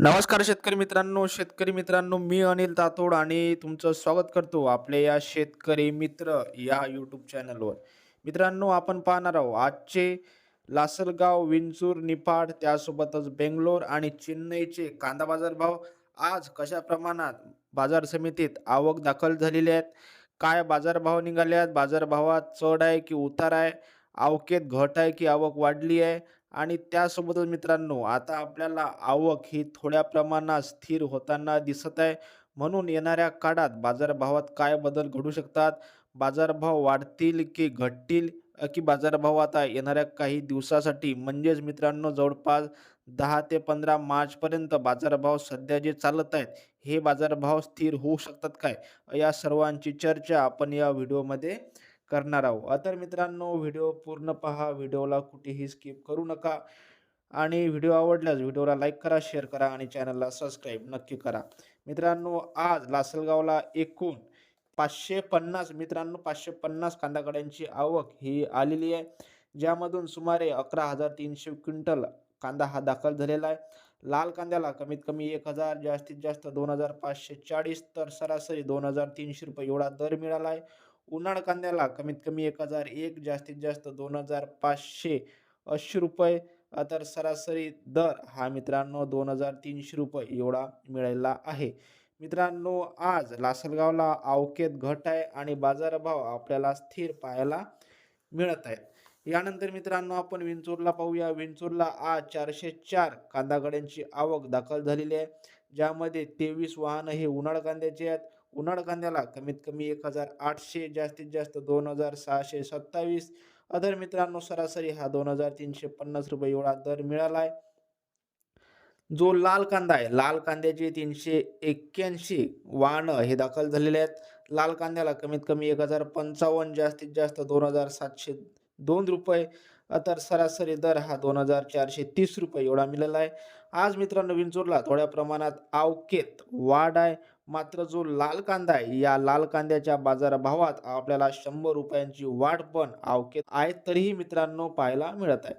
नमस्कार शेतकरी मित्रांनो शेतकरी मित्रांनो मी अनिल तातोड आणि तुमचं स्वागत करतो आपल्या या शेतकरी मित्र या यूट्यूब चॅनलवर मित्रांनो आपण पाहणार आहोत आजचे लासलगाव विंचूर निफाड त्यासोबतच बेंगलोर आणि चेन्नईचे कांदा बाजार भाव. आज कशा प्रमाणात बाजार समितीत आवक दाखल झालेली आहेत काय बाजारभाव निघाले आहेत? बाजारभावात चढ आहे की उतार आहे? आवकेत घट आहे की आवक वाढली आहे? आणि त्यासोबतच मित्रांनो आता आपल्याला आवक ही थोड्या प्रमाणात स्थिर होताना दिसत आहे. म्हणून येणाऱ्या काळात बाजारभावात काय बदल घडू शकतात? बाजारभाव वाढतील की घटतील? की बाजारभाव आता येणाऱ्या काही दिवसासाठी? म्हणजेच मित्रांनो जवळपास दहा ते पंधरा मार्चपर्यंत बाजारभाव सध्या जे चालत आहेत हे बाजारभाव स्थिर होऊ शकतात काय? या सर्वांची चर्चा आपण या व्हिडिओमध्ये करणार आहोत. तर मित्रांनो व्हिडिओ पूर्ण पहा. व्हिडिओला कुठेही स्किप करू नका. आणि व्हिडिओ आवडल्यास व्हिडिओला लाईक करा शेअर करा आणि चॅनलला सबस्क्राईब नक्की करा. मित्रांनो आज लासलगावला एकूण पाचशे पन्नास मित्रांनो पाचशे पन्नास कांदाकड्यांची आवक ही आलेली आहे. ज्यामधून सुमारे अकरा हजार तीनशे क्विंटल कांदा हा दाखल झालेला आहे. लाल कांद्याला कमीत कमी एक हजार जास्तीत जास्त दोन हजार पाचशे चाळीस तर सरासरी दोन हजार तीनशे रुपये एवढा दर मिळाला आहे. उन्हाळ कांद्याला कमीत कमी एक हजार एक जास्तीत जास्त दोन हजार पाचशे ऐंशी रुपये. तर सरासरी दर हा मित्रांनो दोन हजार तीनशे रुपये एवढा मिळालेला आहे. मित्रांनो आज लासलगावला अवकेत घट आहे आणि बाजारभाव आपल्याला स्थिर पाहायला मिळत आहेत. यानंतर मित्रांनो आपण विंचूरला पाहूया. विंचूरला आज चारशे चार कांदागड्यांची आवक दाखल झालेली आहे ज्यामध्ये तेवीस वाहनं हे उन्हाळ कांद्याचे आहेत. उन्हाळ कांद्याला कमीत कमी एक हजार आठशे जास्तीत जास्त दोन हजार सहाशे सत्तावीस. अदर मित्रांनो सरासरी हा दोन हजार तीनशे पन्नास रुपये एवढा दर मिळाला आहे जो लाल कांदा आहे लाल कांद्याचे तीनशे एक्क्याऐंशी वाहनं हे दाखल झालेले आहेत. लाल कांद्याला कमीत कमी एक हजार पंचावन्न जास्तीत जास्त दोन हजार सातशे दोन रुपये. तर सरासरी दर हा दोन हजार चारशे तीस रुपये एवढा मिळाला आहे. आज मित्रांनो विंचूरला थोड्या प्रमाणात आवकेत वाढ आहे. मात्र जो लाल कांदा आहे या लाल कांद्याच्या बाजारभावात आपल्याला शंभर रुपयांची वाढ पण आवकेत आहे तरीही मित्रांनो पाहायला मिळत आहे.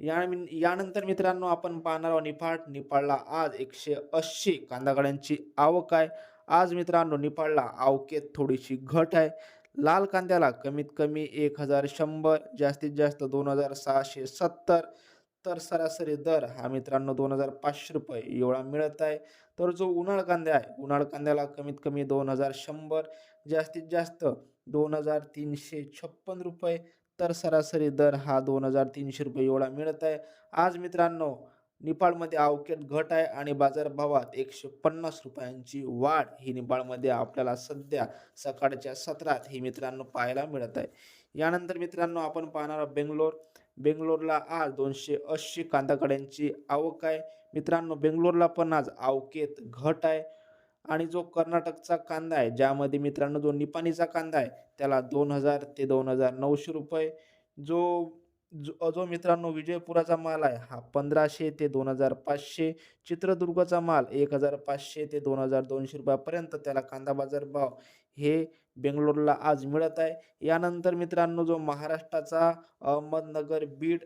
या यानंतर मित्रांनो आपण पाहणार आहोत निफाड. निफाडला आज एकशे अस्सी कांदागड्यांची आवक आहे. आज मित्रांनो निफाडला आवकेत थोडीशी घट आहे. लाल कांद्याला कमीत कमी एक हजार शंभर जास्तीत जास्त दोन हजार सहाशे सत्तर. तर सरासरी दर हा मित्रांनो दोन हजार पाचशे रुपये एवढा मिळत आहे. तर जो उन्हाळ कांदा आहे उन्हाळ कांद्याला कमीत कमी दोन हजार शंभर जास्तीत जास्त दोन हजार तीनशे छप्पन रुपये. तर सरासरी दर हा दोन हजार तीनशे रुपये एवढा मिळत आहे. आज मित्रांनो निफाडमध्ये अवकेत घट आहे आणि बाजारभावात एकशे पन्नास रुपयांची वाढ ही निफाडमध्ये आपल्याला सध्या सकाळच्या सत्रात ही मित्रांनो पाहायला मिळत आहे. यानंतर मित्रांनो आपण पाहणार बेंगलोर. बेंगलोरला आज दोनशे ऐंशी कांदाकड्यांची आवक आहे. मित्रांनो बेंगलोरला पण आज आवकेत घट आहे. आणि जो कर्नाटकचा कांदा आहे ज्यामध्ये मित्रांनो जो निपाणीचा कांदा आहे त्याला दोन हजार ते दोन हजार नऊशे रुपये. जो जो जो मित्रांनो विजयपुराचा माल आहे हा पंधराशे ते दोन हजार पाचशे चित्रदुर्गचा माल एक हजार पाचशे ते दोन हजार दोनशे रुपयापर्यंत त्याला कांदा बाजार भाव हे बेंगलोरला आज मिळत आहे. यानंतर मित्रांनो जो महाराष्ट्राचा अहमदनगर बीड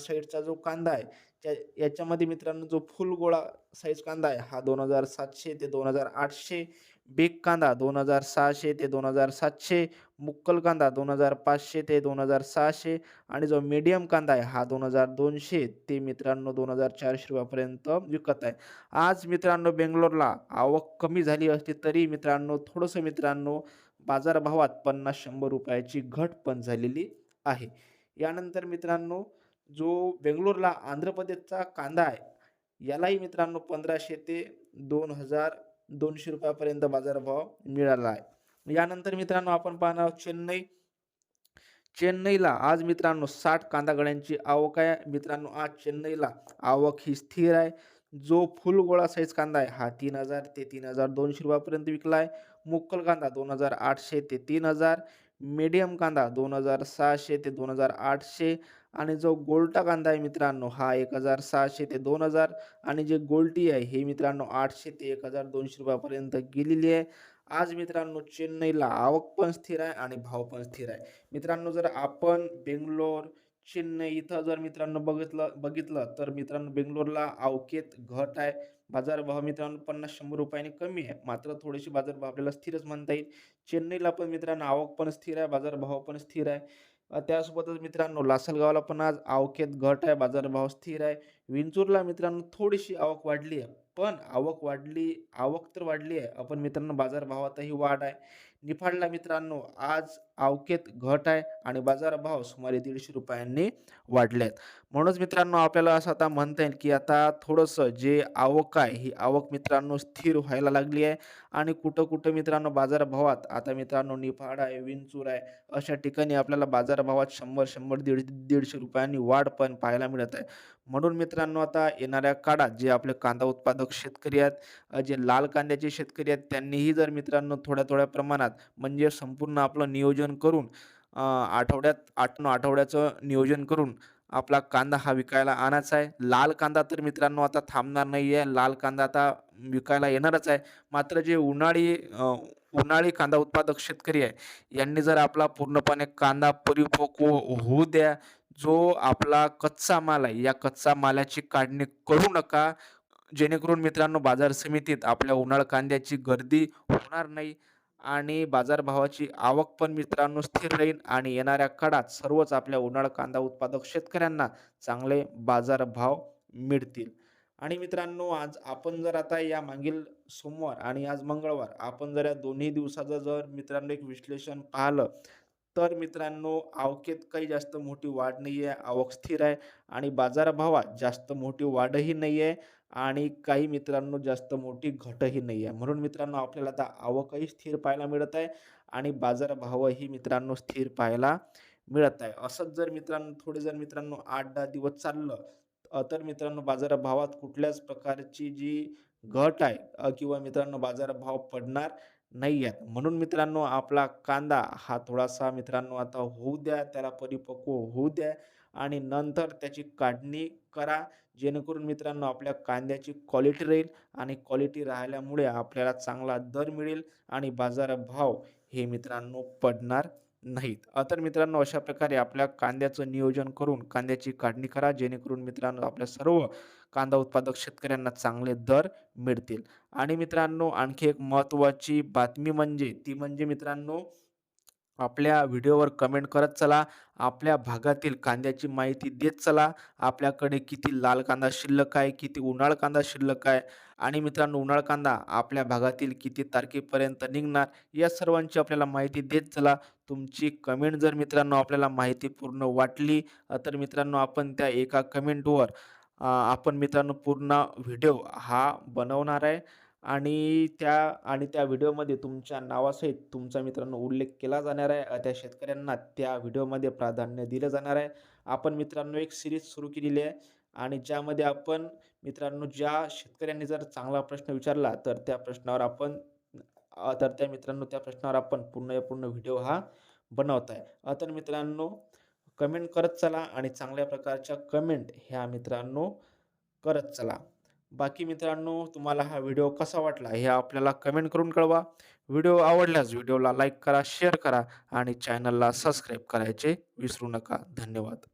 साईडचा जो कांदा आहे त्या याच्यामध्ये मित्रांनो जो फुलगोळा साईज कांदा आहे हा दोन हजार सातशे ते दोन हजार आठशे बेक कांदा दोन हजार सहाशे ते दोन हजार सातशे मुक्कल कांदा दोन हजार पाचशे ते दोन हजार सहाशे आणि जो मीडियम कांदा आहे हा दोन हजार दोनशे ते मित्रांनो दोन हजार चारशे रुपयापर्यंत विकत आहे. आज मित्रांनो बेंगलोरला आवक कमी झाली असली तरी मित्रांनो थोडंसं मित्रांनो बाजारभावात पन्नास शंभर रुपयाची घट पण झालेली आहे. यानंतर मित्रांनो जो बेंगलोरला आंध्र प्रदेशचा कांदा आहे यालाही मित्रांनो पंधराशे ते दोन हजार दोनशे रुपयापर्यंत बाजारभाव मिळाला आहे. यानंतर मित्रांनो आपण पाहणार आहोत चेन्नई. चेन्नईला आज मित्रांनो साठ कांदागड्यांची आवक आहे. मित्रांनो आज चेन्नईला आवक ही स्थिर आहे. जो फुलगोळा साईज कांदा आहे हा तीन हजार ते तीन हजार दोनशे रुपयापर्यंत विकला आहे. मुक्कल कांदा दोन हजार आठशे ते तीन हजार. मीडियम कांदा दोन हजार सहाशे ते दोन हजार आठशे आणि जो गोल्टा कांदा आहे मित्रांनो हा एक हजार सहाशे ते दोन हजार आणि जे गोल्टी आहे हे मित्रांनो आठशे ते एक हजार दोनशे रुपयापर्यंत गेलेली आहे. आज मित्रांनो चेन्नईला आवक पण स्थिर आहे आणि भाव पण स्थिर आहे. मित्रांनो जर आपण बेंगलोर चेन्नई इथं जर मित्रांनो बघितलं बघितलं तर मित्रांनो बेंगलोरला अवकेत घट आहे. बाजारभाव मित्रांनो पन्नास शंभर रुपयाने कमी आहे. मात्र थोडीशी बाजारभाव आपल्याला स्थिरच म्हणता येईल. चेन्नईला पण मित्रांनो आवक पण स्थिर आहे बाजारभाव पण स्थिर आहे. त्यासोबतच मित्रांनो लासलगावला पण आज आवकेत घट आहे बाजारभाव स्थिर आहे. विंचूरला मित्रांनो थोडीशी आवक वाढली आहे. पण आवक वाढली आवक तर वाढली आहे. आपण मित्रांनो बाजारभावातही वाढ आहे. निफाडला मित्रांनो आज आवकेत घट आहे आणि बाजारभाव सुमारे दीडशे रुपयांनी वाढले आहेत म्हणूनच मित्रांनो आपल्याला असं आता म्हणता येईल की आता थोडंसं जे आवक आहे ही आवक मित्रांनो स्थिर व्हायला लागली आहे आणि कुठं कुठं मित्रांनो बाजारभावात आता मित्रांनो निफाड आहे विंचूर आहे अशा ठिकाणी आपल्याला बाजारभावात शंभर शंभर दीड दीडशे रुपयांनी वाढ पण पाहायला मिळत आहे. म्हणून मित्रांनो आता येणाऱ्या काळात जे आपले कांदा उत्पादक शेतकरी आहेत जे लाल कांद्याचे शेतकरी आहेत त्यांनीही जर मित्रांनो थोड्या थोड्या प्रमाणात म्हणजे संपूर्ण आपलं नियोजन करून आठवड्यात आठ नऊ आठवड्याचं नियोजन करून आपला कांदा हा विकायला आणायचा आहे. लाल कांदा तर मित्रांनो आता थांबणार नाही आहे. लाल कांदा आता विकायला येणारच आहे. मात्र जे उन्हाळी उन्हाळी कांदा उत्पादक शेतकरी आहे यांनी जर आपला पूर्णपणे कांदा परिपक्व हो, होऊ द्या जो आपला कच्चा माल आहे या कच्चा मालाची काढणी करू नका. जेणेकरून मित्रांनो बाजार समितीत आपल्या उन्हाळ कांद्याची गर्दी होणार नाही. आणि बाजारभावाची आवक पण मित्रांनो स्थिर राहील आणि येणाऱ्या काळात सर्वच आपल्या उन्हाळ कांदा उत्पादक शेतकऱ्यांना चांगले बाजारभाव मिळतील. आणि मित्रांनो आज आपण जर आता या मागील सोमवार आणि आज मंगळवार आपण जर या दोन्ही दिवसाचं जर मित्रांनो एक विश्लेषण पाहिलं तर मित्रांनो आवकेत काही जास्त मोठी वाढ नाही आहे आवक स्थिर आहे आणि बाजारभावात जास्त मोठी वाढही नाही आहे आणि काही मित्रांनो जास्त मोठी घटही नाही आहे. म्हणून मित्रांनो आपल्याला आता आवकही स्थिर पाहायला मिळत आहे आणि बाजारभावही मित्रांनो स्थिर पाहायला मिळत आहे. असंच जर मित्रांनो थोडे जर मित्रांनो आठ दहा दिवस चाललं तर मित्रांनो बाजारभावात कुठल्याच प्रकारची जी घट आहे किंवा मित्रांनो बाजारभाव पडणार नाही आहेत. म्हणून मित्रांनो आपला कांदा हा थोडासा मित्रांनो आता होऊ द्या त्याला परिपक्व होऊ द्या आणि नंतर त्याची काढणी करा. जेणेकरून मित्रांनो आपल्या कांद्याची क्वालिटी राहील आणि क्वालिटी राहिल्यामुळे आपल्याला चांगला दर मिळेल आणि बाजारभाव हे मित्रांनो पडणार नाहीत. तर मित्रांनो अशा प्रकारे आपल्या कांद्याचं नियोजन करून कांद्याची काढणी करा जेणेकरून मित्रांनो आपल्या सर्व कांदा उत्पादक शेतकऱ्यांना चांगले दर मिळतील. आणि मित्रांनो आणखी एक महत्त्वाची बातमी म्हणजे ती म्हणजे मित्रांनो आपल्या व्हिडिओवर कमेंट करत चला. आपल्या भागातील कांद्याची माहिती देत चला. आपल्याकडे किती लाल कांदा शिल्लक आहे किती उन्हाळ कांदा शिल्लक आहे. आणि मित्रांनो उन्हाळ कांदा आपल्या भागातील किती तारखेपर्यंत निघणार या सर्वांची आपल्याला माहिती देत चला. तुमची कमेंट जर मित्रांनो आपल्याला माहिती पूर्ण वाटली तर मित्रांनो आपण त्या एका कमेंटवर आपण मित्रांनो पूर्ण व्हिडिओ हा बनवणार आहे. आणि त्या आणि त्या व्हिडिओमध्ये तुमच्या नावासहित तुमचा मित्रांनो उल्लेख केला जाणार आहे. त्या शेतकऱ्यांना त्या व्हिडिओमध्ये प्राधान्य दिलं जाणार आहे. आपण मित्रांनो एक सिरीज सुरू केलेली आहे आणि ज्यामध्ये आपण मित्रांनो ज्या शेतकऱ्यांनी जर चांगला प्रश्न विचारला तर त्या प्रश्नावर आपण तर त्या मित्रांनो त्या प्रश्नावर आपण पूर्ण पूर्ण व्हिडिओ हा बनवत आहे. तर मित्रांनो कमेंट करत चला आणि चांगल्या प्रकारच्या कमेंट ह्या मित्रांनो करत चला. बाकी मित्रांनो तुम्हाला हा व्हिडिओ कसा वाटला हे आपल्याला कमेंट करून कळवा. व्हिडिओ आवडल्यास व्हिडिओला लाईक करा शेअर करा आणि चॅनलला सबस्क्राईब करायचे विसरू नका. धन्यवाद.